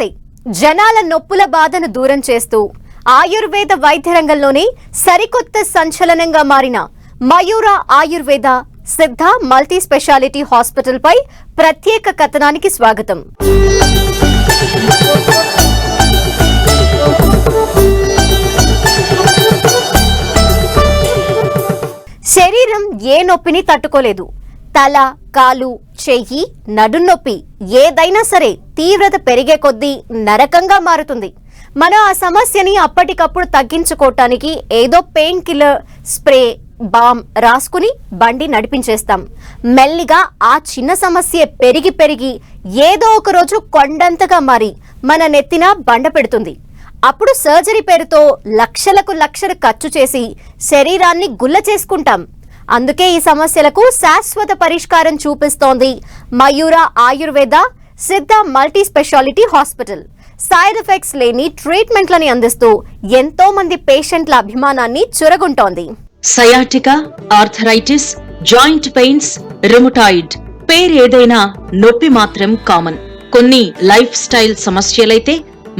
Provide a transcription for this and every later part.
నమస్తే జనాల నొప్పుల బాధను దూరం చేస్తూ ఆయుర్వేద వైద్య రంగంలోనే సరికొత్త సంచలనంగా మారిన మయూర Ayurveda Siddha multi speciality hospital పై ప్రత్యేక కథనానికి స్వాగతం. శరీరం ఏ నొప్పిని తట్టుకోలేదు. తల కాలు చెయ్యి నడునొప్పి ఏదైనా సరే తీవ్రత పెరిగే కొద్దీ నరకంగా మారుతుంది. మనం ఆ సమస్యని అప్పటికప్పుడు తగ్గించుకోవటానికి ఏదో పెయిన్ కిల్లర్ స్ప్రే బామ్ రాసుకుని బండి నడిపించేస్తాం. మెల్లిగా ఆ చిన్న సమస్య పెరిగి పెరిగి ఏదో ఒక రోజు కొండంతగా మారి మన నెత్తిన బండ పెడుతుంది. అప్పుడు సర్జరీ పేరుతో లక్షలకు లక్షలు ఖర్చు చేసి శరీరాన్ని గుల్ల చేసుకుంటాం. అందుకే ఈ సమస్యలకు శాశ్వత పరిష్కారం చూపిస్తోంది Mayura Ayurveda Siddha multi speciality hospital. Side effects లేని ట్రీట్మెంట్లని అందిస్తూ ఎంతో మంది పేషెంట్ల అభిమానాన్ని చురగుంటోంది. Sciatica arthritis joint pains rheumatoid పేరేదైనా నొప్పి మాత్రం కామన్. కొన్ని లైఫ్ స్టైల్ సమస్యలైతే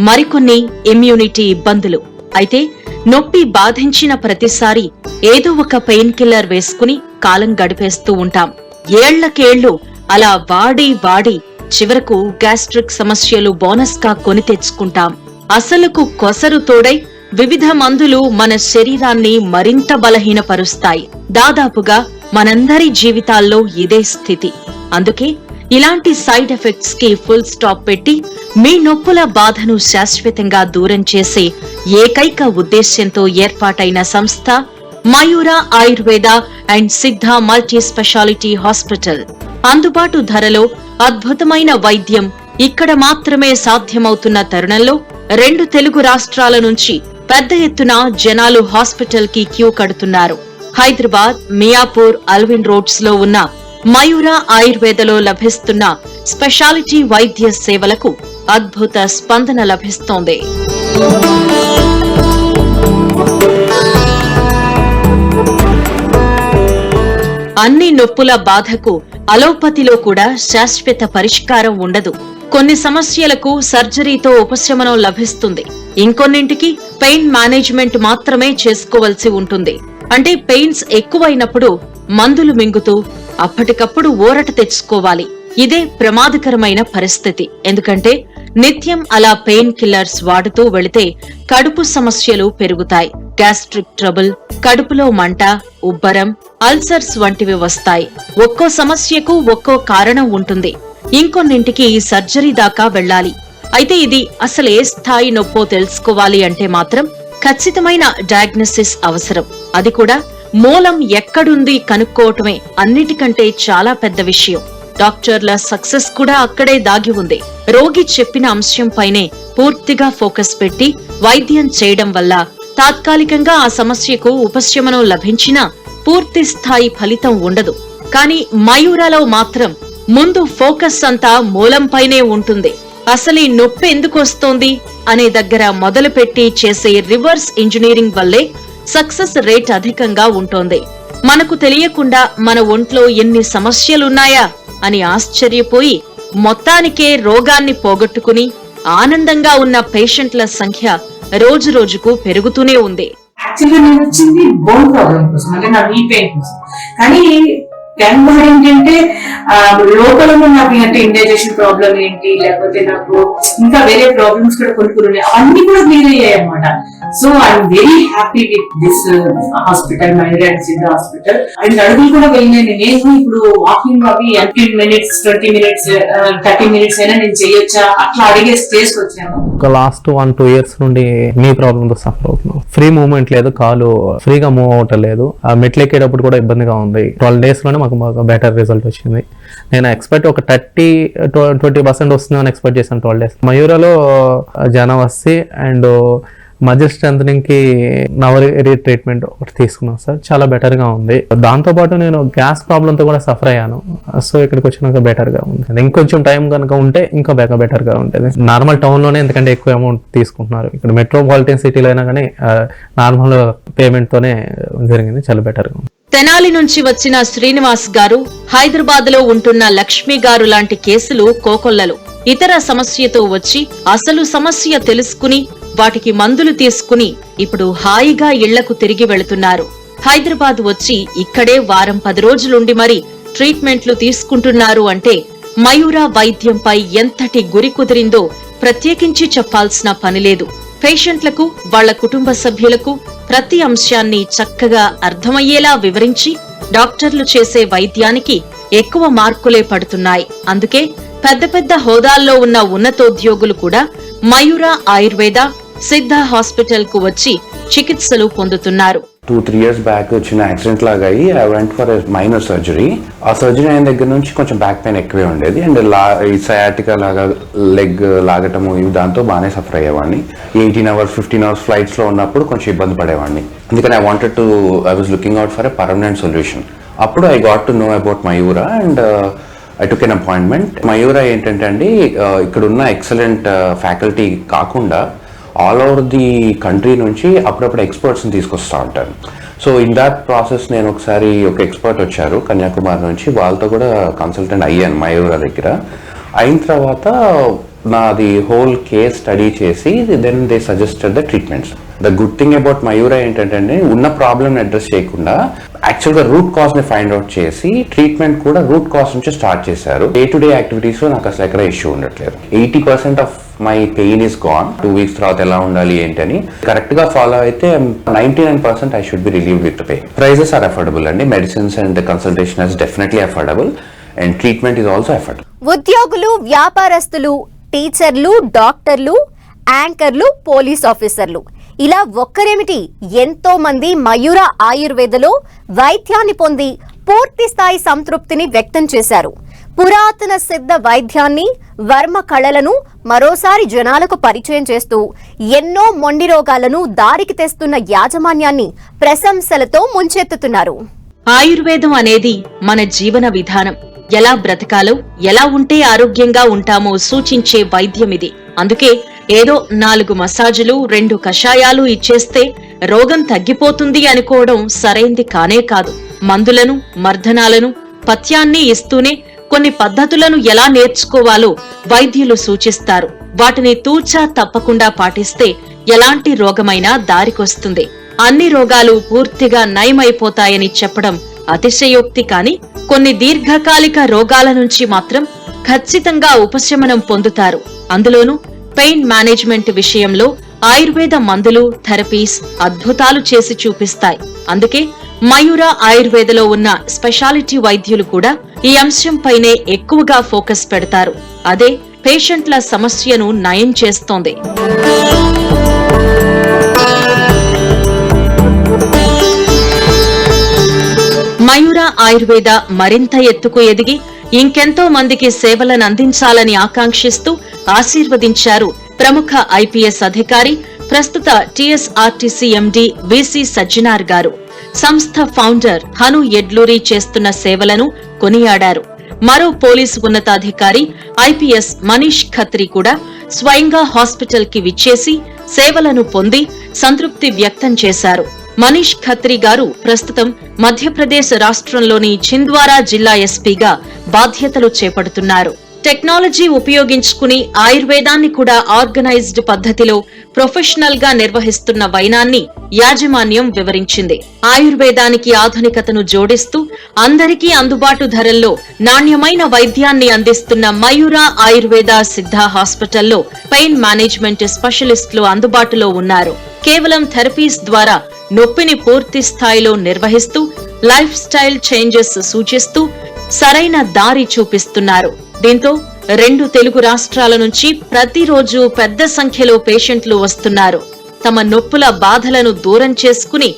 మరికొన్ని ఇమ్యూనిటీ ఇబ్బందులు. అయితే నొప్పి బాధించిన ప్రతిసారి ఏదో ఒక పెయిన్ కిల్లర్ వేసుకుని కాలం గడిపేస్తూ ఉంటాం. ఏళ్ళకేళ్ళు అలా వాడి వాడి చివరకు గ్యాస్ట్రిక్ సమస్యలు బోనస్గా కొని తెచ్చుకుంటాం. అసలుకు కొసరు తోడై వివిధ మందులు మన శరీరాన్ని మరింత బలహీనపరుస్తాయి. దాదాపుగా మనందరి జీవితాల్లో ఇదే స్థితి. అందుకే ఇలాంటి సైడ్ ఎఫెక్ట్స్కి ఫుల్ స్టాప్ పెట్టి మీ నొప్పుల బాధను శాశ్వతంగా దూరం చేసే ఏకైక ఉద్దేశ్యంతో ఏర్పాటైన సంస్థ Mayura Ayurveda and Siddha multi speciality hospital. అందుబాటు ధరలో అద్భుతమైన వైద్యం ఇక్కడ మాత్రమే సాధ్యమవుతున్న తరుణంలో రెండు తెలుగు రాష్ట్రాల నుంచి పెద్ద ఎత్తున జనాలు హాస్పిటల్కి క్యూ కడుతున్నారు. హైదరాబాద్ మియాపూర్ అల్విన్ రోడ్స్లో ఉన్న మయూర ఆయుర్వేదలో లభిస్తున్న స్పెషాలిటీ వైద్య సేవలకు అద్భుత స్పందన లభిస్తోంది. అన్ని నొప్పుల బాధకు అలోపతిలో కూడా శాశ్వత పరిష్కారం ఉండదు. కొన్ని సమస్యలకు సర్జరీతో ఉపశమనం లభిస్తుంది. ఇంకొన్నింటికి పెయిన్ మేనేజ్మెంట్ మాత్రమే చేసుకోవలసి ఉంటుంది. అంటే పెయిన్స్ ఎక్కువైనప్పుడు మందులు మింగుతూ అప్పటికప్పుడు ఊరట తెచ్చుకోవాలి. ఇదే ప్రమాదకరమైన పరిస్థితి. ఎందుకంటే నిత్యం అలా పెయిన్ కిల్లర్స్ వాడుతూ వెళితే కడుపు సమస్యలు పెరుగుతాయి. గ్యాస్ట్రిక్ ట్రబుల్ కడుపులో మంట ఉబ్బరం అల్సర్స్ వంటివి వస్తాయి. ఒక్కో సమస్యకు ఒక్కో కారణం ఉంటుంది. ఇంకొన్నింటికి సర్జరీ దాకా వెళ్ళాలి. అయితే ఇది అసలు ఏ స్థాయి నొప్పో తెలుసుకోవాలి అంటే మాత్రం ఖచ్చితమైన డయాగ్నోసిస్ అవసరం. అది కూడా మూలం ఎక్కడుంది కనుక్కోవటమే అన్నిటికంటే చాలా పెద్ద విషయం. డాక్టర్ల సక్సెస్ కూడా అక్కడే దాగి ఉంది. రోగి చెప్పిన అంశంపైనే పూర్తిగా ఫోకస్ పెట్టి వైద్యం చేయడం వల్ల తాత్కాలికంగా ఆ సమస్యకు ఉపశమనం లభించినా పూర్తి స్థాయి ఫలితం ఉండదు. కానీ మయూరాలో మాత్రం ముందు ఫోకస్ అంతా మూలంపైనే ఉంటుంది. అసలు ఈ నొప్పి ఎందుకు వస్తోంది అనే దగ్గర మొదలుపెట్టి చేసే రివర్స్ ఇంజనీరింగ్ వల్లే సక్సెస్ రేట్ అధికంగా ఉంటోంది. మనకు తెలియకుండా మన ఒంట్లో ఎన్ని సమస్యలున్నాయా అని ఆశ్చర్యపోయి మొత్తానికే రోగాన్ని పోగొట్టుకుని ఆనందంగా ఉన్న పేషెంట్ల సంఖ్య రోజు రోజుకు పెరుగుతూనే ఉంది. యాక్చువల్గా నేను వచ్చింది బోన్ ప్రాబ్లం కోసం అంటే నా నీ పెయిన్ కోసం. కానీ ట్యాంక్ బాడీ ఏంటంటే లోపల ఉన్న నాకు అంటే ఇండైజెషన్ ప్రాబ్లం ఏంటి లేకపోతే నాకు ఇంకా వేరే ప్రాబ్లమ్స్ కూడా కొన్ని కొన్ని ఉన్నాయి. అవన్నీ కూడా క్లియర్ అయ్యాయి అన్నమాట so I'm very happy with this hospital mind and Siddha hospital and అడుగులు కూడా వెళ్ళాను నేను ఇప్పుడు వాకింగ్ అవి fifteen minutes twenty minutes thirty minutes అయినా నేను చేయొచ్చా? అట్లా అడిగే స్టేజ్ వచ్చాను. ఒక లాస్ట్ వన్ టూ ఇయర్స్ నుండి నీ ప్రాబ్లమ్తో సఫర్ అవుతున్నావు ఫ్రీ మూవ్మెంట్ లేదు కాలు ఫ్రీగా మూవ్ అవటం లేదు ఆ మెట్లు ఎక్కేటప్పుడు కూడా ఇబ్బందిగా ఉంది. ట్వెల్వ్ డేస్లోనే మాకు బాగా బెటర్ రిజల్ట్ వచ్చింది. నేను ఎక్స్పెక్ట్ ఒక థర్టీ ట్వంటీ పర్సెంట్ వస్తుందని ఎక్స్పెక్ట్ చేశాను ట్వెల్వ్ డేస్ మయూరలో జనం వస్తే అండ్ మజిల్ స్ట్రెంగ్కి నవరి ట్రీట్మెంట్ ఒకటి తీసుకున్నాను సార్. చాలా బెటర్గా ఉంది. దాంతో పాటు నేను గ్యాస్ ప్రాబ్లమ్తో కూడా సఫర్ అయ్యాను. సో ఇక్కడికి వచ్చినాక బెటర్గా ఉంది. ఇంకొంచెం టైం కనుక ఉంటే ఇంకా బాగా బెటర్గా ఉంటుంది నార్మల్ టౌన్లోనే ఎందుకంటే ఎక్కువ అమౌంట్ తీసుకుంటున్నారు. ఇక్కడ మెట్రోపాలిటన్ సిటీలో అయినా కానీ నార్మల్ పేమెంట్ తోనే జరిగింది. చాలా బెటర్గా ఉంది. తెనాలి నుంచి వచ్చిన శ్రీనివాస్ గారు హైదరాబాద్లో ఉంటున్న లక్ష్మి గారు లాంటి కేసులు కోకొల్లలు. ఇతర సమస్యతో వచ్చి అసలు సమస్య తెలుసుకుని వాటికి మందులు తీసుకుని ఇప్పుడు హాయిగా ఇళ్ళకు తిరిగి వెళుతున్నారు. హైదరాబాద్ వచ్చి ఇక్కడే వారం పది రోజులుండి మరి ట్రీట్మెంట్లు తీసుకుంటున్నారు అంటే మయూర వైద్యంపై ఎంతటి గురి కుదిరిందో ప్రత్యేకించి చెప్పాల్సిన పనిలేదు పేషెంట్లకు వాళ్ళ కుటుంబ సభ్యులకు ప్రతి అంశాన్ని చక్కగా అర్థమయ్యేలా వివరించి డాక్టర్లు చేసే వైద్యానికి ఎక్కువ మార్కులే పడుతున్నాయి. అందుకే పెద్ద పెద్ద హోదాల్లో ఉన్న ఉన్నతోద్యోగులు కూడా మయూర ఆయుర్వేద సిద్ధ హాస్పిటల్కు వచ్చి చికిత్సలు పొందుతున్నారు. టూ త్రీ ఇయర్స్ బ్యాక్ వచ్చిన యాక్సిడెంట్ లాగా అయ్యి I went for minor surgery ఆ సర్జరీ అయిన దగ్గర నుంచి కొంచెం బ్యాక్ పెయిన్ ఎక్కువే ఉండేది. అండ్ లా ఈ సయాటికా లాగా లెగ్ లాగటము ఇవి దాంతో బాగానే సఫర్ అయ్యేవాడిని. ఎయిటీన్ అవర్స్ ఫిఫ్టీన్ అవర్స్ ఫ్లైట్స్లో ఉన్నప్పుడు కొంచెం ఇబ్బంది పడేవాడిని. అందుకని I wanted to I was looking out for a permanent solution అప్పుడు I got to know about Mayura and I took an appointment Mayura ఏంటంటే అండి uh, ఇక్కడున్న ఇక్కడ ఉన్న ఎక్సలెంట్ ఫ్యాకల్టీ కాకుండా ఆల్ ఓవర్ ది కంట్రీ నుంచి అప్పుడప్పుడు ఎక్స్పర్ట్స్ని తీసుకొస్తూ ఉంటారు సో ఇన్ దాట్ ప్రాసెస్ నేను ఒకసారి ఒక ఎక్స్పర్ట్ వచ్చారు కన్యాకుమారి నుంచి. వాళ్ళతో కూడా కన్సల్టెంట్ అయ్యాను మయూర దగ్గర. అయిన తర్వాత నాది హోల్ కేస్ స్టడీ చేసి then they suggested the treatments the good thing about Mayura ఏంటంటే ఉన్న ప్రాబ్లమ్ అడ్రస్ చేయకుండా యాక్చువల్గా రూట్ కాజ్ని ఫైండ్ అవుట్ చేసి ట్రీట్మెంట్ కూడా రూట్ కాజ్ నుంచి స్టార్ట్ చేశారు. డే టు డే యాక్టివిటీస్లో నాకు అసలు ఎక్కడ ఇష్యూ ఉండట్లేదు. Eighty percent of my pain is gone two weeks తర్వాత ఎలా ఉండాలి ఏంటని కరెక్ట్గా ఫాలో అయితే ninety nine percent I should be relieve with pay prices are affordable అండి. Medicines and consultation is definitely affordable and treatment is also affordable ఉద్యోగులు వ్యాపారస్తులు టీచర్లు డాక్టర్లు యాంకర్లు పోలీస్ ఆఫీసర్లు. ఇలా ఒక్కరేమిటి? ఎంతో మంది మయూర ఆయుర్వేదలో వైద్యాన్ని పొంది పూర్తి స్థాయి సంతృప్తిని వ్యక్తం చేశారు. పురాతన సిద్ధ వైద్యాన్ని వర్మ కళలను మరోసారి జనాలకు పరిచయం చేస్తూ ఎన్నో మొండి రోగాలను దారికి తెస్తున్న యాజమాన్యాన్ని ప్రశంసలతో ముంచెత్తుతున్నారు. ఆయుర్వేదం అనేది మన జీవన విధానం. ఎలా బ్రతకాలో ఎలా ఉంటే ఆరోగ్యంగా ఉంటామో సూచించే వైద్యం ఇది. అందుకే ఏదో నాలుగు మసాజులు రెండు కషాయాలు ఇచ్చేస్తే రోగం తగ్గిపోతుంది అనుకోవడం సరైంది కానే కాదు. మందులను మర్దనాలను పథ్యాన్ని ఇస్తూనే కొన్ని పద్ధతులను ఎలా నేర్చుకోవాలో వైద్యులు సూచిస్తారు. వాటిని తూచా తప్పకుండా పాటిస్తే ఎలాంటి రోగమైనా దారికొస్తుంది. అన్ని రోగాలు పూర్తిగా నయమైపోతాయని చెప్పడం అతిశయోక్తి కాని కొన్ని దీర్ఘకాలిక రోగాల నుంచి మాత్రం ఖచ్చితంగా ఉపశమనం పొందుతారు. అందులోనూ పెయిన్ మేనేజ్మెంట్ విషయంలో ఆయుర్వేద మందులు థెరపీస్ అద్భుతాలు చేసి చూపిస్తాయి. అందుకే మయూర ఆయుర్వేదలో ఉన్న స్పెషాలిటీ వైద్యులు కూడా ఈ అంశంపైనే ఎక్కువగా ఫోకస్ పెడతారు. అదే పేషెంట్ల సమస్యను నయం చేస్తోంది. మయూర ఆయుర్వేద మరింత ఎత్తుకు ఎదిగి ఇంకెంతో మందికి సేవలను అందించాలని ఆకాంక్షిస్తూ ఆశీర్వదించారు ప్రముఖ ఐపీఎస్ అధికారి ప్రస్తుత టీఎస్ఆర్టీసీ ఎండీ వీసీ సజ్జనార్ గారు. సంస్థ ఫౌండర్ హను ఎడ్లూరి చేస్తున్న సేవలను కొనియాడారు. మరో పోలీసు ఉన్నతాధికారి ఐపీఎస్ మనీష్ ఖత్రి కూడా స్వయంగా హాస్పిటల్కి విచ్చేసి సేవలను పొంది సంతృప్తి వ్యక్తం చేశారు. మనీష్ ఖత్రి గారు ప్రస్తుతం మధ్యప్రదేశ్ రాష్ట్రంలోని ఛింద్వారా జిల్లా ఎస్పీగా బాధ్యతలు చేపడుతున్నారు. టెక్నాలజీ ఉపయోగించుకుని ఆయుర్వేదాన్ని కూడా ఆర్గనైజ్డ్ పద్ధతిలో ప్రొఫెషనల్గా నిర్వహిస్తున్న వైనాన్ని యాజమాన్యం వివరించింది. ఆయుర్వేదానికి ఆధునికతను జోడిస్తూ అందరికీ అందుబాటు ధరల్లో నాణ్యమైన వైద్యాన్ని అందిస్తున్న మయూరా ఆయుర్వేద సిద్ధ హాస్పిటల్లో పెయిన్ మేనేజ్మెంట్ స్పెషలిస్టులు అందుబాటులో ఉన్నారు. కేవలం థెరపీస్ ద్వారా నొప్పిని పూర్తి స్థాయిలో నిర్వహిస్తూ లైఫ్ స్టైల్ చేంజెస్ సూచిస్తూ సరైన దారి చూపిస్తున్నారు. దీంతో రెండు తెలుగు రాష్ట్రాల నుంచి ప్రతిరోజు పెద్ద సంఖ్యలో పేషెంట్లు వస్తున్నారు. తమ నొప్పుల బాధలను దూరం చేసుకుని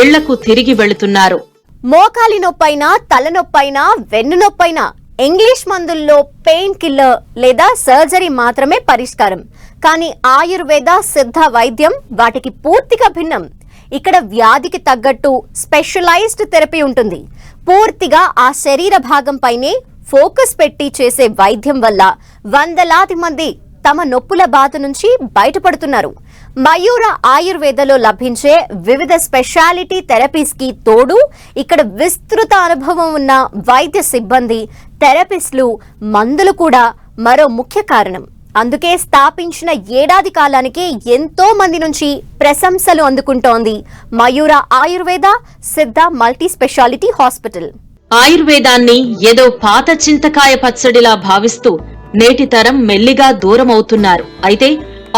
ఇళ్ళకు తిరిగి వెళుతున్నారు. మోకాలి నొప్పైనా తలనొప్పైనా వెన్నునొప్పైనా ఇంగ్లీష్ మందుల్లో పెయిన్ కిల్లర్ లేదా సర్జరీ మాత్రమే పరిష్కారం. కానీ ఆయుర్వేద సిద్ధ వైద్యం వాటికి పూర్తిగా భిన్నం. ఇక్కడ వ్యాధికి తగ్గట్టు స్పెషలైజ్డ్ థెరపీ ఉంటుంది. పూర్తిగా ఆ శరీర భాగంపైనే ఫోకస్ పెట్టి చేసే వైద్యం వల్ల వందలాది మంది తమ నొప్పుల బాధ నుంచి బయటపడుతున్నారు. మయూర ఆయుర్వేదలో లభించే వివిధ స్పెషాలిటీ థెరపీస్కి తోడు ఇక్కడ విస్తృత అనుభవం ఉన్న వైద్య సిబ్బంది థెరపిస్టులు మందులు కూడా మరో ముఖ్య కారణం. అందుకే స్థాపించిన ఏడాది కాలానికి ఎంతో మంది నుంచి ప్రశంసలు అందుకుంటోంది మయూర Ayurveda Siddha multi speciality hospital. ఆయుర్వేదాన్ని ఏదో పాత చింతకాయ పచ్చడిలా భావిస్తూ నేటి తరం మెల్లిగా దూరమవుతున్నారు. అయితే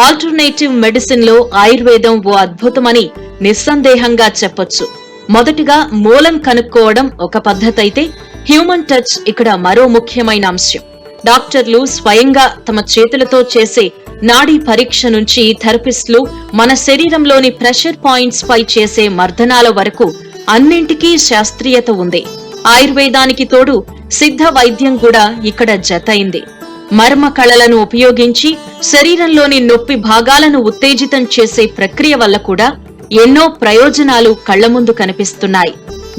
ఆల్టర్నేటివ్ మెడిసిన్లో ఆయుర్వేదం ఓ అద్భుతమని నిస్సందేహంగా చెప్పొచ్చు. మొదటిగా మూలం కనుక్కోవడం ఒక పద్ధతి అయితే హ్యూమన్ టచ్ ఇక్కడ మరో ముఖ్యమైన అంశం. డాక్టర్లు స్వయంగా తమ చేతులతో చేసే నాడీ పరీక్ష నుంచి థెరపిస్టులు మన శరీరంలోని ప్రెషర్ పాయింట్స్ పై చేసే మర్దనాల వరకు అన్నింటికీ శాస్త్రీయత ఉంది. ఆయుర్వేదానికి తోడు సిద్ధ వైద్యం కూడా ఇక్కడ జతైంది. మర్మ కళలను ఉపయోగించి శరీరంలోని నొప్పి భాగాలను ఉత్తేజితం చేసే ప్రక్రియ వల్ల కూడా ఎన్నో ప్రయోజనాలు కళ్ళ ముందు కనిపిస్తున్నాయి.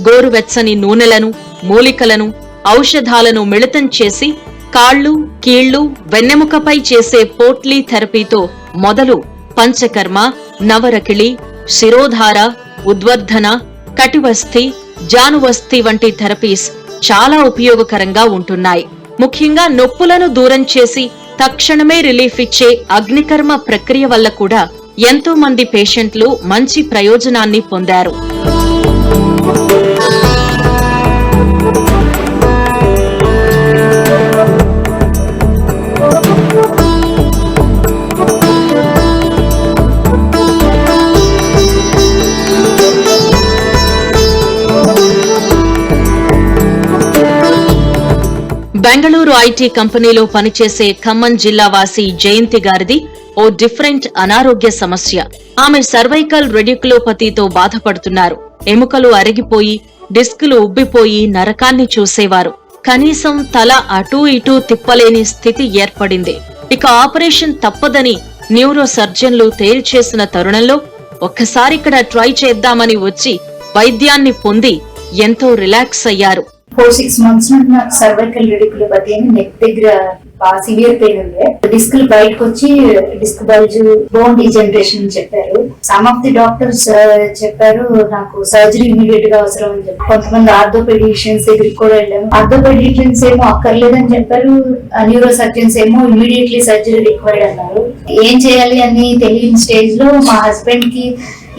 గోరువెచ్చని నూనెలను మూలికలను ఔషధాలను మిళితం చేసి కాళ్ళు కీళ్ళు వెన్నెముకపై చేసే పోట్లీ థెరపీతో మొదలు పంచకర్మ నవరకిళి శిరోధార ఉద్వర్ధన కటివస్థి జానువస్తి వంటి థెరపీస్ చాలా ఉపయోగకరంగా ఉంటున్నాయి. ముఖ్యంగా నొప్పులను దూరం చేసి తక్షణమే రిలీఫ్ ఇచ్చే అగ్నికర్మ ప్రక్రియ వల్ల కూడా ఎంతో మంది పేషెంట్లు మంచి ప్రయోజనాన్ని పొందారు. బెంగళూరు ఐటీ కంపెనీలో పనిచేసే ఖమ్మం జిల్లా వాసి జయంతి గారిది ఓ డిఫరెంట్ అనారోగ్య సమస్య. ఆమె సర్వైకల్ రెడ్యుకులోపతితో బాధపడుతున్నారు. ఎముకలు అరిగిపోయి డిస్కులు ఉబ్బిపోయి నరకాన్ని చూసేవారు. కనీసం తల అటూ ఇటూ తిప్పలేని స్థితి ఏర్పడింది. ఇక ఆపరేషన్ తప్పదని న్యూరో సర్జన్లు తేల్చేసిన తరుణంలో ఒక్కసారిక్కడ ట్రై చేద్దామని వచ్చి వైద్యాన్ని పొంది ఎంతో రిలాక్స్ అయ్యారు. ఫోర్ సిక్స్ మంత్స్ నుండి నాకు సర్వైకల్ రెడికులోపతి అని నెక్ దగ్గర బాగా సివియర్ పెయిన్ ఉండే. డిస్క్ బయటకు వచ్చి డిస్క్ బల్జ్ బోన్ డీజనరేషన్ అని చెప్పారు. సమ్ ఆఫ్ ది డాక్టర్స్ చెప్పారు నాకు సర్జరీ ఇమీడియట్గా అవసరం అని చెప్పి. కొంతమంది ఆర్థోపెడిషియన్స్ దగ్గరికి కూడా వెళ్ళాము. ఆర్థోపెడిషియన్స్ ఏమో అక్కర్లేదని చెప్పారు. Uh, న్యూరో సర్జన్స్ ఏమో ఇమీడియట్లీ సర్జరీ రిక్వైర్డ్ అన్నారు. ఏం చేయాలి అని తెలియని స్టేజ్లో మా హస్బెండ్కి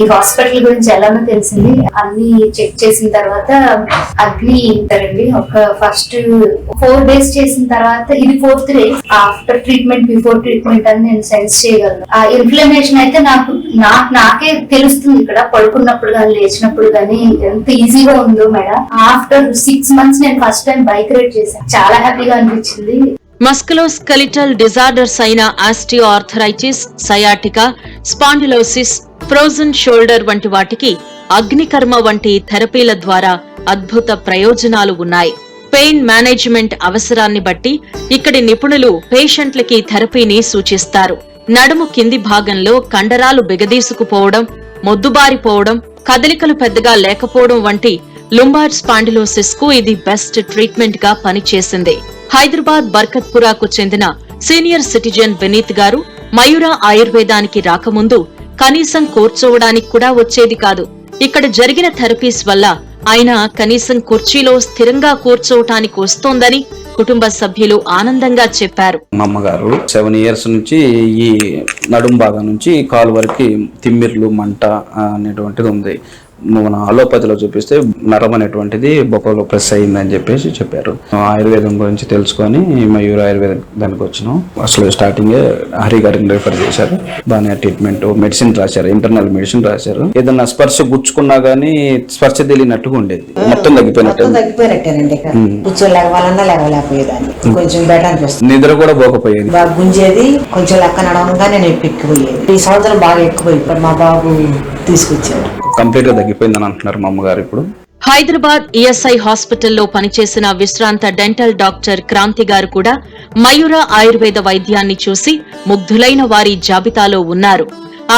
ఈ హాస్పిటల్ గురించి ఎలానో తెలిసింది. అన్ని చెక్ చేసిన తర్వాత అగ్ని ఉంటారండి ఒక ఫస్ట్ ఫోర్ డేస్ చేసిన తర్వాత ఇది fourth day after treatment before treatment అని నేను సెన్స్ చేయగలను. ఆ ఇన్ఫ్లమేషన్ అయితే నాకు నాకు నాకే తెలుస్తుంది ఇక్కడ. పడుకున్నప్పుడు కానీ లేచినప్పుడు కానీ ఎంత ఈజీగా ఉందో మేడం. ఆఫ్టర్ సిక్స్ మంత్స్ నేను ఫస్ట్ టైం బైక్ రైడ్ చేశాను. చాలా హ్యాపీగా అనిపించింది. మస్కులోస్కెలిటల్ డిజార్డర్స్ అయిన osteo arthritis sciatica spondylosis frozen shoulder వంటి వాటికి అగ్నికర్మ వంటి థెరపీల ద్వారా అద్భుత ప్రయోజనాలు ఉన్నాయి. పెయిన్ మేనేజ్మెంట్ అవసరాన్ని బట్టి ఇక్కడి నిపుణులు పేషెంట్లకి థెరపీని సూచిస్తారు. నడుము కింది భాగంలో కండరాలు బిగదీసుకుపోవడం మొద్దుబారిపోవడం కదలికలు పెద్దగా లేకపోవడం వంటి లుంబార్ స్పాండిలోసిస్కు ఇది బెస్ట్ ట్రీట్మెంట్గా పనిచేసింది. హైదరాబాద్ బర్కత్పురాకు చెందిన సీనియర్ సిటిజన్ వినీత్ గారు మయూర ఆయుర్వేదానికి రాకముందు కనీసం కూర్చోవడానికి కూడా వచ్చేది కాదు. ఇక్కడ జరిగిన థెరపీస్ వల్ల ఆయన కనీసం కుర్చీలో స్థిరంగా కూర్చోవటానికి వస్తోందని కుటుంబ సభ్యులు ఆనందంగా చెప్పారు. మా అమ్మగారు సెవెన్ ఇయర్స్ నుంచి ఈ నడుం భాగం నుంచి కాలు వరకు తిమ్మిర్లు మంట అనేటువంటిది ఉంది. మన అలోపతిలో చూపిస్తే నరం అనేటువంటిది బొక్కలో ప్రెస్ అయిందని చెప్పేసి చెప్పారు. ఆయుర్వేదం గురించి తెలుసుకొని మయూర్ ఆయుర్వేదం దానికి వచ్చినాం. అసలు స్టార్టింగ్ హరి గారిని రెఫర్ చేశారు. బాగానే ట్రీట్మెంట్ మెడిసిన్ రాశారు. ఇంటర్నల్ మెడిసిన్ రాశారు. ఏదన్నా స్పర్శ గుచ్చుకున్నా గానీ స్పర్శ తెలియనట్టుగా ఉండేది. మొత్తం తగ్గిపోయినట్టు తగ్గిపోయినట్టేనండి లేవలేకపోయేదాన్ని. కొంచెం బెటర్ అనిపిస్తుంది. నిద్ర కూడా పోకపోయేది. బాగా గుంజేది కొంచెం లెక్క నడవగానే నొప్పి ఎక్కువయ్యేది ఈ సంవత్సరం బాగా ఎక్కువ ఇప్పుడు మా బాబు తీసుకొచ్చాడు. కంప్లీట్గా తగ్గిపోయిందని అంటున్నారు మా అమ్మగారు ఇప్పుడు. హైదరాబాద్ ఈఎస్ఐ హాస్పిటల్లో పనిచేసిన విశ్రాంత డెంటల్ డాక్టర్ క్రాంతి గారు కూడా మయూర ఆయుర్వేద వైద్యాన్ని చూసి ముగ్ధులైన వారి జాబితాలో ఉన్నారు.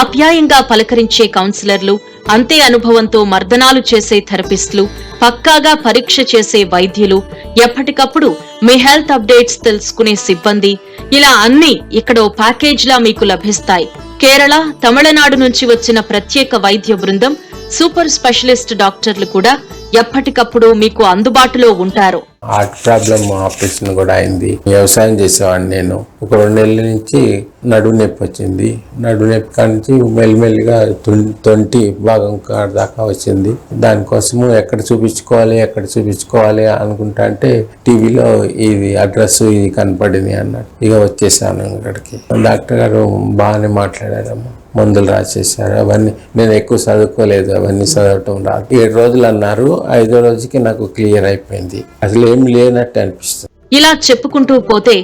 ఆప్యాయంగా పలకరించే కౌన్సిలర్లు అంతే అనుభవంతో మర్దనాలు చేసే థెరపిస్టులు పక్కాగా పరీక్ష చేసే వైద్యులు ఎప్పటికప్పుడు మీ హెల్త్ అప్డేట్స్ తెలుసుకునే సిబ్బంది ఇలా అన్ని ఇక్కడ ప్యాకేజ్లా మీకు లభిస్తాయి. కేరళ తమిళనాడు నుంచి వచ్చిన ప్రత్యేక వైద్య బృందం సూపర్ స్పెషలిస్ట్ డాక్టర్లు కూడా ఎప్పటికప్పుడు మీకు అందుబాటులో ఉంటారు. హార్ట్ ప్రాబ్లం ఆపరేషన్ కూడా అయింది. వ్యవసాయం చేసేవాడిని నేను. ఒక రెండు నెలల నుంచి నడువు నొప్పి వచ్చింది. నడువు నొప్పి కాడ నుంచి మెల్లిమెల్లిగా తొం- తొంటి భాగం కాడ దాకా వచ్చింది. దానికోసము ఎక్కడ చూపించుకోవాలి ఎక్కడ చూపించుకోవాలి అనుకుంటా అంటే టీవీలో ఇది అడ్రస్ ఇది కనపడింది అన్నాడు. ఇక వచ్చేసాను ఇక్కడికి డాక్టర్ గారు బాగానే మాట్లాడారమ్మా. మందులు రాసేసారు అవన్నీ నేను ఎక్కువ చదువుకోలేదు. అవన్నీ చదవటం రాదు. ఏడు రోజులు అన్నారు. ఐదో రోజుకి నాకు క్లియర్ అయిపోయింది. అసలు ఏం లేనట్టు అనిపిస్తుంది. ఇలా చెప్పుకుంటూ పోతే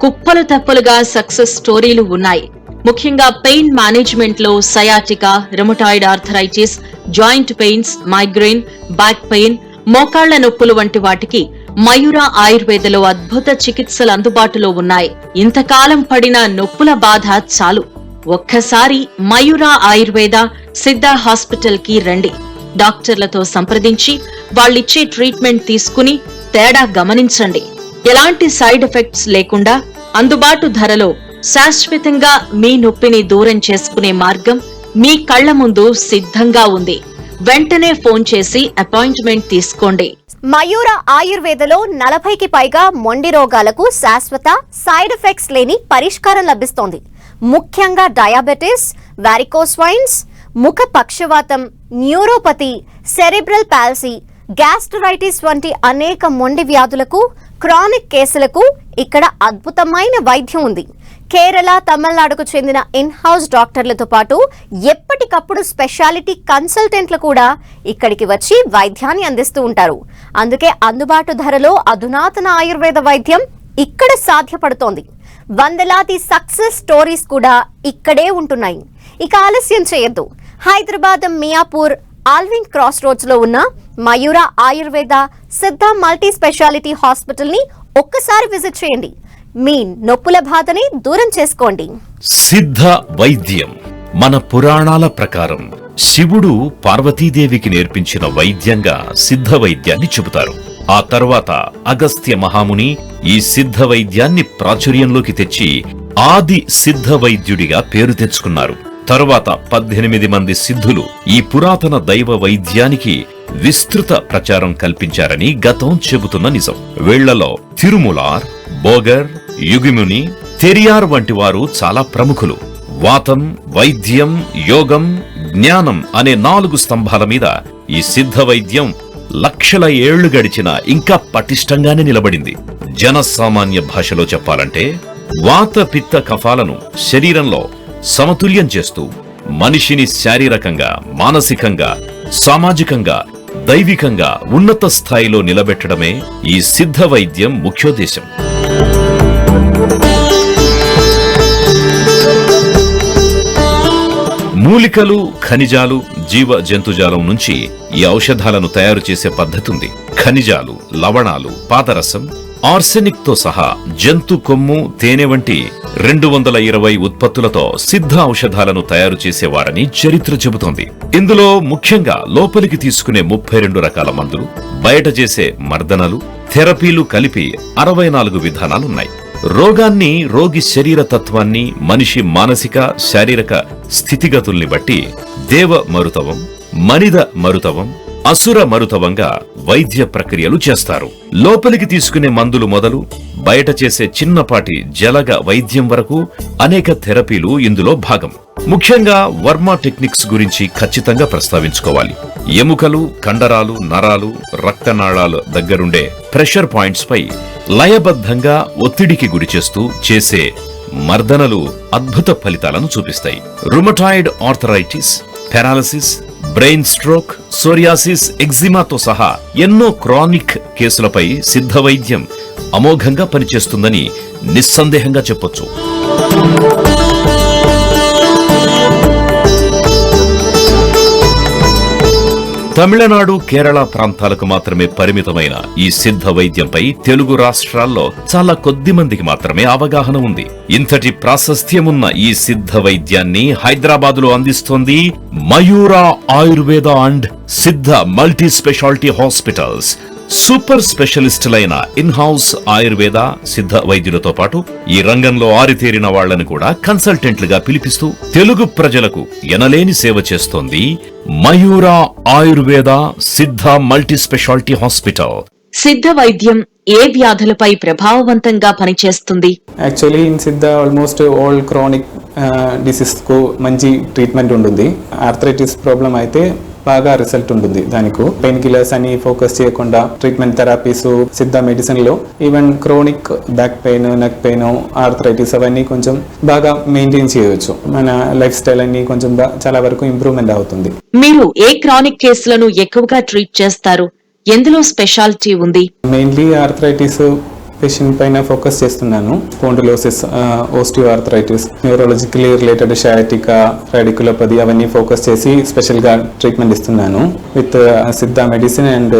కుప్పలు తప్పలుగా సక్సెస్ స్టోరీలు ఉన్నాయి. ముఖ్యంగా పెయిన్ మేనేజ్మెంట్లో sciatica rheumatoid arthritis joint pains migraine back pain మోకాళ్ళ నొప్పులు వంటి వాటికి మయూర ఆయుర్వేదలో అద్భుత చికిత్సలు అందుబాటులో ఉన్నాయి. ఇంతకాలం పడిన నొప్పుల బాధ చాలు. ఒక్కసారి మయూర ఆయుర్వేద సిద్ధ హాస్పిటల్కి రండి. డాక్టర్లతో సంప్రదించి వాళ్ళిచ్చే ట్రీట్మెంట్ తీసుకుని తేడా గమనించండి. ఎలాంటి సైడ్ ఎఫెక్ట్స్ లేకుండా అందుబాటు ధరలో శాశ్వతంగా మీ నొప్పిని దూరం చేసుకునే మార్గం మీ కళ్ళ ముందు సిద్ధంగా ఉంది. వెంటనే ఫోన్ చేసి అపాయింట్మెంట్ తీసుకోండి. మయూర ఆయుర్వేదలో నలభైకి పైగా మొండి రోగాలకు శాశ్వత సైడ్ ఎఫెక్ట్స్ లేని పరిష్కారం లభిస్తోంది. ముఖ్యంగా డయాబెటిస్ వారికోస్వైన్స్ ముఖ పక్షవాతం న్యూరోపతి సెరిబ్రల్ పాల్సీ గ్యాస్ట్రైటిస్ వంటి అనేక మొండి వ్యాధులకు క్రానిక్ కేసులకు ఇక్కడ అద్భుతమైన వైద్యం ఉంది. కేరళ తమిళనాడుకు చెందిన ఇన్హౌస్ డాక్టర్లతో పాటు ఎప్పటికప్పుడు స్పెషాలిటీ కన్సల్టెంట్లు కూడా ఇక్కడికి వచ్చి వైద్యాన్ని అందిస్తూ ఉంటారు. అందుకే అందుబాటు ధరలో అధునాతన ఆయుర్వేద వైద్యం ఇక్కడ సాధ్యపడుతోంది. వందలాది సక్సెస్ స్టోరీస్ కూడా ఇక్కడే ఉంటున్నాయి. ఇక ఆలస్యం చేయొద్దు. హైదరాబాద్ మియాపూర్ ఆల్వింగ్ క్రాస్ రోడ్స్లో ఉన్న మయూర ఆయుర్వేద సిద్ధ మల్టీ స్పెషాలిటీ హాస్పిటల్ని ఒక్కసారి విజిట్ చేయండి. మీ నొప్పుల బాధని దూరం చేసుకోండి. సిద్ధ వైద్యం. మన పురాణాల ప్రకారం శివుడు పార్వతీదేవికి నేర్పించిన వైద్యంగా సిద్ధ వైద్యాన్ని చెబుతారు. ఆ తర్వాత అగస్త్య మహాముని ఈ సిద్ధ వైద్యాన్ని ప్రాచుర్యంలోకి తెచ్చి ఆది సిద్ధ వైద్యుడిగా పేరు తెచ్చుకున్నారు. తరువాత పద్దెనిమిది మంది సిద్ధులు ఈ పురాతన దైవ వైద్యానికి విస్తృత ప్రచారం కల్పించారని గతం చెబుతున్న నిజం. వీళ్ళలో తిరుములార్ బోగర్ యుగిముని తెరియార్ వంటి వారు చాలా ప్రముఖులు. వాతం వైద్యం యోగం జ్ఞానం అనే నాలుగు స్తంభాల మీద ఈ సిద్ధ వైద్యం లక్షల ఏళ్ళు గడిచినా ఇంకా పటిష్టంగానే నిలబడింది. జనసామాన్య భాషలో చెప్పాలంటే వాత పిత్త కఫాలను శరీరంలో సమతుల్యం చేస్తూ మనిషిని శారీరకంగా మానసికంగా సామాజికంగా దైవికంగా ఉన్నత స్థాయిలో నిలబెట్టడమే ఈ సిద్ధ వైద్యం ముఖ్యోద్దేశం. మూలికలు ఖనిజాలు జీవ జంతుజాలం నుంచి ఈ ఔషధాలను తయారు చేసే పద్ధతి ఉంది. ఖనిజాలు లవణాలు పాదరసం ఆర్సెనిక్తో సహా జంతు కొమ్ము తేనె వంటి రెండు వందల ఇరవై ఉత్పత్తులతో సిద్ధ ఔషధాలను తయారు చేసేవారని చరిత్ర చెబుతోంది. ఇందులో ముఖ్యంగా లోపలికి తీసుకునే ముప్పై రెండు రకాల మందులు బయట చేసే మర్దనలు థెరపీలు కలిపి అరవై నాలుగు విధానాలున్నాయి. రోగాన్ని రోగి శరీర తత్వాన్ని మనిషి మానసిక శారీరక స్థితిగతుల్ని బట్టి దేవ మరుతవం మనిద మరుతవం అసుర మరుతవంగా వైద్య ప్రక్రియలు చేస్తారు. లోపలికి తీసుకునే మందులు మొదలు బయట చేసే చిన్నపాటి జలగ వైద్యం వరకు అనేక థెరపీలు ఇందులో భాగం. ముఖ్యంగా వర్మ టెక్నిక్స్ గురించి ఖచ్చితంగా ప్రస్తావించుకోవాలి. ఎముకలు కండరాలు నరాలు రక్తనాళాల దగ్గరుండే ప్రెషర్ పాయింట్స్ పై లయబద్ధంగా ఒత్తిడికి గురిచేస్తూ చేసే మర్దనలు అద్భుత ఫలితాలను చూపిస్తాయి. Rheumatoid arthritis paralysis brain stroke psoriasis ఎగ్జిమాతో సహా ఎన్నో క్రానిక్ కేసులపై సిద్ధ వైద్యం అమోఘంగా పనిచేస్తుందని నిస్సందేహంగా చెప్పొచ్చు. తమిళనాడు కేరళ ప్రాంతాలకు మాత్రమే పరిమితమైన ఈ సిద్ధ వైద్యంపై తెలుగు రాష్ట్రాల్లో చాలా కొద్ది మందికి మాత్రమే అవగాహన ఉంది. ఇంతటి ప్రాశస్త్యమున్న ఈ సిద్ధ వైద్యాన్ని హైదరాబాదులో అందిస్తోంది Mayura Ayurveda and Siddha multi speciality hospitals super స్పెషలిస్టులైన in house Ayurveda Siddha వైద్యులతో పాటు ఈ రంగంలో ఆరితేరిన వాళ్ళను కూడా కన్సల్టెంట్లుగా పిలిపిస్తూ తెలుగు ప్రజలకు ఎనలేని సేవ చేస్తోంది Mayura Ayurveda Siddha multi speciality hospital. సిద్ధ వైద్యం ఏ వ్యాధులపై ప్రభావవంతంగా పనిచేస్తుంది? Actually in Siddha almost all chronic డిసీజ్కు మంచి ట్రీట్మెంట్ ఉంటుంది. ఆర్థరైటిస్ ప్రాబ్లం అయితే బాగా రిజల్ట్ ఉంటుంది దానికి. పెయిన్ కిల్లర్స్ అని ఫోకస్ చేయకుండా ట్రీట్మెంట్ థెరపీస్ సిద్ధ మెడిసిన్లో even chronic back pain neck pain arthritis అవన్నీ కొంచెం బాగా మెయింటైన్ చేయవచ్చు మన లైఫ్ స్టైల్ అన్ని కొంచెం చాలా వరకు ఇంప్రూవ్మెంట్ అవుతుంది. మీరు ఏ క్రానిక్ కేసులను ఎక్కువగా ట్రీట్ చేస్తారు? ఎందులో స్పెషాలిటీ ఉంది? మెయిన్లీ ఆర్థరైటిస్ పేషెంట్ పైన ఫోకస్ చేస్తున్నాను. Spondylosis osteo arthritis neurologically related sciatica radiculopathy అవన్నీ ఫోకస్ చేసి స్పెషల్గా ట్రీట్మెంట్ ఇస్తున్నాను. With Siddha medicine and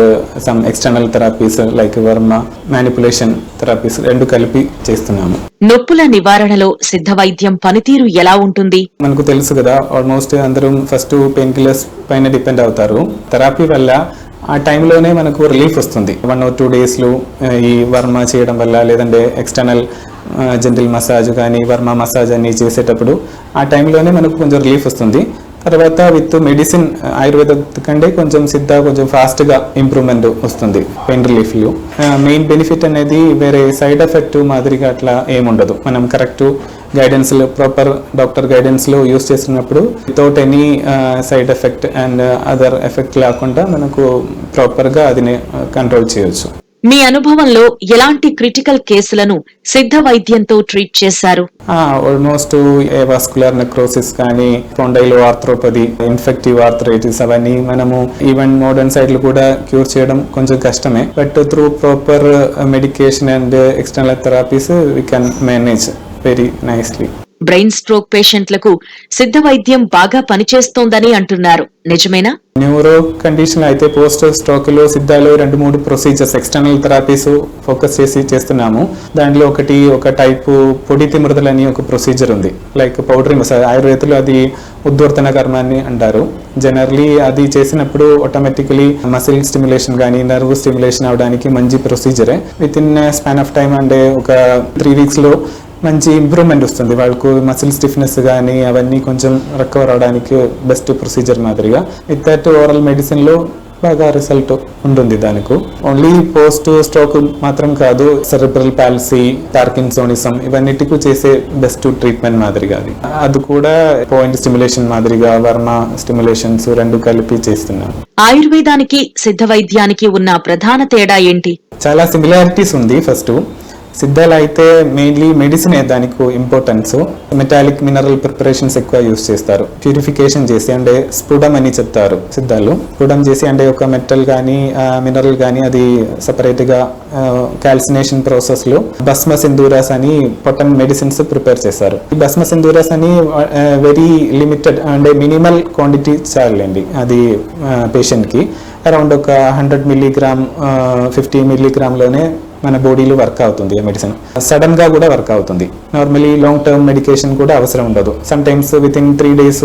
some external therapies like varma manipulation therapies రెండు కలిపి చేస్తున్నాము. నొప్పుల నివారణలో సిద్ధ వైద్యం పనితీరు ఎలా ఉంటుంది? మనకు తెలుసు కదా ఆల్మోస్ట్ అందరం ఫస్ట్ పెయిన్ కిల్లర్స్ పైన డిపెండ్ అవుతారు. థెరపీ వల్ల ఆ టైంలోనే మనకు రిలీఫ్ వస్తుంది. వన్ ఆర్ టూ డేస్లో ఈ వర్మ చేయడం వల్ల లేదంటే ఎక్స్టర్నల్ జనరల్ మసాజ్ కానీ వర్మ మసాజ్ అని చేసేటప్పుడు ఆ టైంలోనే మనకు కొంచెం రిలీఫ్ వస్తుంది. తర్వాత విత్ మెడిసిన్ ఆయుర్వేద కంటే కొంచెం సిద్ధ కొంచెం ఫాస్ట్గా ఇంప్రూవ్మెంట్ వస్తుంది పెయిన్ రిలీఫ్లో మెయిన్ బెనిఫిట్ అనేది వేరే సైడ్ ఎఫెక్ట్ మాదిరిగా అట్లా ఏముండదు. మనం కరెక్ట్ గైడెన్స్ ప్రాపర్ డాక్టర్ గైడెన్స్లో యూస్ చేస్తున్నప్పుడు without any side effect and other effect లేకుండా మనకు ప్రాపర్గా అది కంట్రోల్ చేయొచ్చు. మీ అనుభవంలో ఎలాంటి క్రిటికల్ కేసులను సిద్ధ వైద్యంతో ట్రీట్ చేశారు? ఆల్మోస్ట్ వాస్కులర్ నెక్రోసిస్ కానీ పొండైలో ఆర్థ్రోపది ఇన్ఫెక్టివ్ ఆర్థరైటిస్ అవన్నీ మనము ఈవెన్ మోడర్న్ సైడ్లు కూడా క్యూర్ చేయడం కొంచెం కష్టమే. But through proper medication and external therapies we can manage very nicely. Brain stroke పేషెంట్లకు సిద్ధ వైద్యం బాగా పనిచేస్తోందని అంటున్నారు. నిజమేనా? న్యూరో కండిషన్ అయితే పోస్ట్ స్ట్రోక్లో సిద్ధాలో రెండు మూడు ప్రొసీజర్స్ ఎక్స్టర్నల్ థెరపీస్ ఫోకస్ చేసి చేస్తున్నాము. దాంట్లో ఒకటి ఒక టైపు పొడి తిమృదలు అని ఒక ప్రొసీజర్ ఉంది. లైక్ పౌడరీ మసాజ్ ఆయుర్వేదలో అది ఉద్వర్తన కర్మ అని అంటారు. జనరలీ అది చేసినప్పుడు ఆటోమేటికలీ మసిల్ స్టిమ్యులేషన్ కానీ నర్వ్ స్టిమ్యులేషన్ అవడానికి మంచి ప్రొసీజరే. With in span of time అంటే ఒక త్రీ వీక్స్లో మంచి ఇంప్రూవ్మెంట్ వస్తుంది. వాళ్ళకు మసిల్ స్టిఫ్నెస్ కానీ అవన్నీ కొంచెం రికవర్ అవడానికి బెస్ట్ ప్రొసీజర్ మాదిరిగా. విత్ దట్ ఓవరాల్ మెడిసిన్లో బాగా రిజల్ట్ ఉంటుంది దానికి. ఓన్లీ పోస్ట్ స్ట్రోక్ మాత్రం కాదు సెరెబ్రల్ పాలసీ పార్కిన్సోనిజం ఇవన్నిటికి చేసే బెస్ట్ ట్రీట్మెంట్ మాదిరిగా అది. అది కూడా పాయింట్ స్టిమ్యులేషన్ మాదిరిగా వర్మ స్టిమ్యులేషన్స్ రెండు కలిపి చేస్తున్నాం ఆయుర్వేదానికి సిద్ధ వైద్యానికి ఉన్న ప్రధాన తేడా ఏంటి? చాలా సిమిలారిటీస్ ఉంది ఫస్ట్ సిద్ధాలు అయితే మెయిన్లీ మెడిసిన్ దానికి ఇంపార్టెన్స్ మెటాలిక్ మినరల్ ప్రిపరేషన్స్ ఎక్కువ యూస్ చేస్తారు. ప్యూరిఫికేషన్ చేసి అంటే స్ఫుడం అని చెప్తారు సిద్ధాలు. స్ఫుడం చేసి అంటే ఒక మెటల్ కానీ మినరల్ కానీ అది సపరేట్గా గా క్యాల్సినేషన్ ప్రాసెస్లో భస్మ సింధూరాస్ అని పొటన్ మెడిసిన్స్ ప్రిపేర్ చేస్తారు. ఈ భస్మ సింధూరాస్ అని వెరీ లిమిటెడ్ అంటే మినిమల్ క్వాంటిటీ చాలండి అది పేషెంట్కి. అరౌండ్ ఒక హండ్రెడ్ మిల్లీగ్రామ్ ఫిఫ్టీ మిల్లీగ్రామ్లోనే మన బాడీలో వర్క్ అవుతుంది ఆ మెడిసిన్ సడన్గా కూడా వర్క్ అవుతుంది. నార్మలీ లాంగ్ టర్మ్ మెడికేషన్ కూడా అవసరం ఉండదు. Sometimes within three days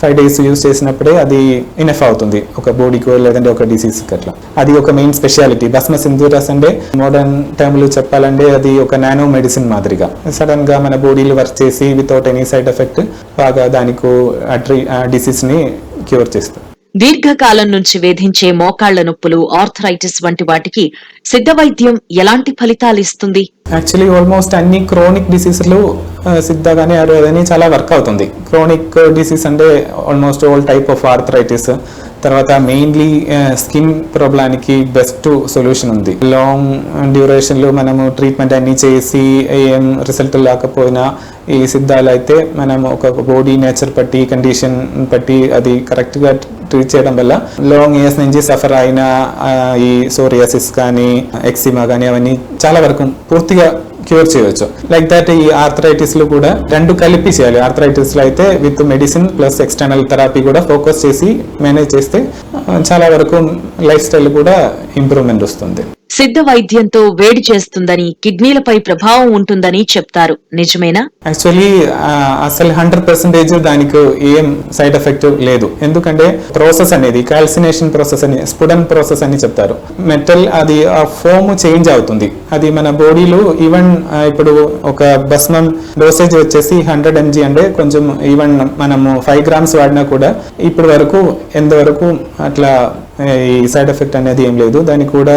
five days use చేసినప్పుడే అది ఇనఫ్ అవుతుంది. ఒక బాడీకో లేదంటే ఒక డిసీజ్కి అట్లా అది ఒక మెయిన్ స్పెషాలిటీ భస్మ సింధూరస్ అంటే మోడర్న్ టైంలో చెప్పాలంటే అది ఒక నానో మెడిసిన్ మాదిరిగా. సడన్గా మన బాడీలో వర్క్ చేసి వితౌట్ ఎనీ సైడ్ ఎఫెక్ట్ బాగా దానికి ఆ ట్రీ ఆ క్యూర్ చేస్తుంది. దీర్ఘకాలం నుంచి వేధించే మోకాళ్ళ నొప్పులు ఆర్థరైటిస్ వంటి వాటికి సిద్ధ వైద్యం ఎలాంటి ఫలితాలు ఇస్తుంది? యాక్చువల్లీ ఆల్మోస్ట్ అన్ని క్రోనిక్ డిసీజ్లు సిద్ధగానే ఆయుర్వేదని చాలా వర్క్ అవుతుంది. క్రోనిక్ డిసీజ్ అంటే almost all type of arthritis తర్వాత మెయిన్లీ స్కిన్ ప్రాబ్లానికి బెస్ట్ సొల్యూషన్ ఉంది. లాంగ్ డ్యూరేషన్లో మనము ట్రీట్మెంట్ అన్నీ చేసి ఏం రిజల్ట్ లేకపోయినా ఈ సిద్ధాలు అయితే మనం ఒక బాడీ నేచర్ బట్టి కండిషన్ బట్టి అది కరెక్ట్గా ట్రీట్ చేయడం వల్ల లాంగ్ ఇయర్స్ నుంచి సఫర్ అయిన ఈ సోరియాసిస్ కానీ ఎక్సిమా కానీ అవన్నీ చాలా వరకు పూర్తిగా క్యూర్ చేయవచ్చు లైక్ దట్ ఈ ఆర్థరైటిస్లో కూడా రెండు కలిపి చేయాలి. ఆర్థరైటిస్లో అయితే with medicine plus external therapy కూడా ఫోకస్ చేసి మేనేజ్ చేస్తే చాలా వరకు లైఫ్ స్టైల్ కూడా ఇంప్రూవ్మెంట్ వస్తుంది. సిద్ధ వైద్యంతో వేడి చేస్తుందని కిడ్నీలపై ప్రభావం ఉంటుందని చెప్తారు. నిజమేనా? యాక్చువల్లీ అసలు హండ్రెడ్ పర్సెంటేజ్ దానికి ఏం సైడ్ ఎఫెక్ట్ లేదు. ఎందుకంటే ప్రాసెస్ అనేది కాల్సినేషన్ ప్రాసెస్ అని స్ఫుడన్ ప్రాసెస్ అని చెప్తారు. మెటల్ అది ఆ ఫోమ్ చేంజ్ అవుతుంది. అది మన బాడీలో ఈవెన్ ఇప్పుడు ఒక భస్మం డోసేజ్ వచ్చేసి హండ్రెడ్ ఎంజీ అంటే కొంచెం ఈవెన్ మనము ఫైవ్ గ్రామ్స్ వాడినా కూడా ఇప్పటి వరకు ఎంతవరకు అట్లా ఈ సైడ్ ఎఫెక్ట్ అనేది ఏం లేదు. దానికి కూడా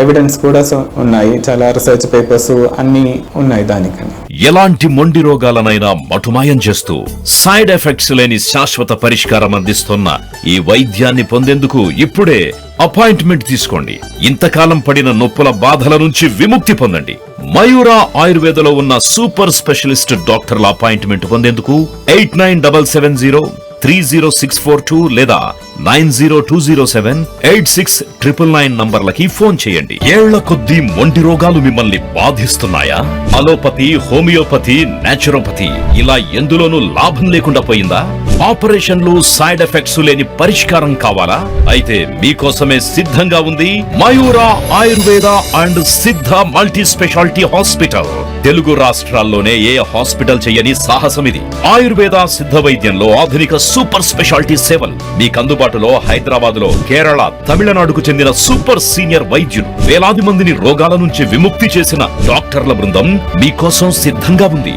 ఎవిడెన్స్ కూడా ఉన్నాయి. చాలా రీసెర్చ్ పేపర్స్ అన్ని ఉన్నాయి దానికని. ఎలాంటి మొండి రోగాలనైనా మటుమాయం చేస్తూ సైడ్ ఎఫెక్ట్స్ లేని శాశ్వత పరిష్కారం అందిస్తున్న ఈ వైద్యాన్ని పొందేందుకు ఇప్పుడే అపాయింట్మెంట్ తీసుకోండి. ఇంతకాలం పడిన నొప్పుల బాధల నుంచి విముక్తి పొందండి. మయూరా ఆయుర్వేదలో ఉన్న సూపర్ స్పెషలిస్ట్ డాక్టర్ల అపాయింట్మెంట్ పొందేందుకు eight nine double seven zero three zero six four two లేదా nine zero two zero seven eight six triple nine నంబర్లకి phone చేయండి. ఏళ్ళ కొద్దీ మొండి రోగాలు మిమ్మల్ని బాధిస్తున్నాయా? అలోపతి హోమియోపతి నేచురోపతి ఇలా ఎందులోనూ లాభం లేకుండా పోయిందా? ఆపరేషన్లు సైడ్ ఎఫెక్ట్స్ లేని పరిష్కారం కావాలా? అయితే మీకోసమే సిద్ధంగా ఉంది Mayura Ayurveda and Siddha multi speciality hospital. Telugu రాష్ట్రాల్లోనే ఏ హాస్పిటల్ చేయని సాహసం ఇది. ఆయుర్వేద సిద్ధ వైద్యంలో ఆధునిక సూపర్ స్పెషాలిటీ సేవలు మీకు అందుబాటులో హైదరాబాద్లో కేరళ తమిళనాడుకు చెందిన సూపర్ సీనియర్ వైద్యులు. వేలాది మందిని రోగాల నుంచి విముక్తి చేసిన డాక్టర్ల బృందం మీకోసం సిద్ధంగా ఉంది.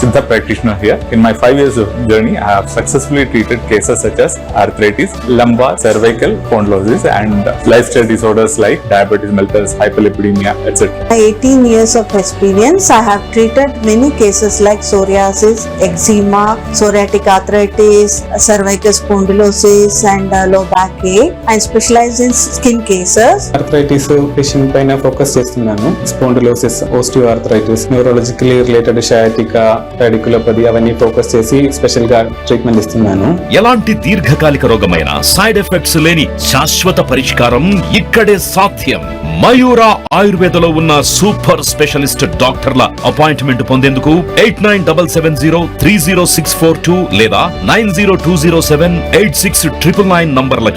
Siddha practitioner here in five years journey I have successfully treated cases such as lumbar cervical spondylosis and lifestyle disorders like diabetes mellitus hyperlipidemia etcetera 18 years of experience I have treated many cases like psoriasis eczema psoriatic arthritis cervical spondylosis, and uh, low back ache. Specialize in skin cases. Arthritis patient పైన focus చేస్తున్నాను spondylosis osteo arthritis neurologically related sciatica radiculopathy అవన్నీ focus చేసి స్పెషల్గా treatment ఇస్తున్నాను ఎలాంటి దీర్ఘకాలిక రోగమైన side effects లేని శాశ్వత పరిష్కారం ఇక్కడే సాధ్యం మయూరా ఆయుర్వేదలో ఉన్న సూపర్ స్పెషలిస్ట్ డాక్టర్ల అపాయింట్మెంట్ పొందేందుకు eight nine double seven zero three zero six four two లేదా nine zero two zero seven eight six triple nine నంబర్లకి.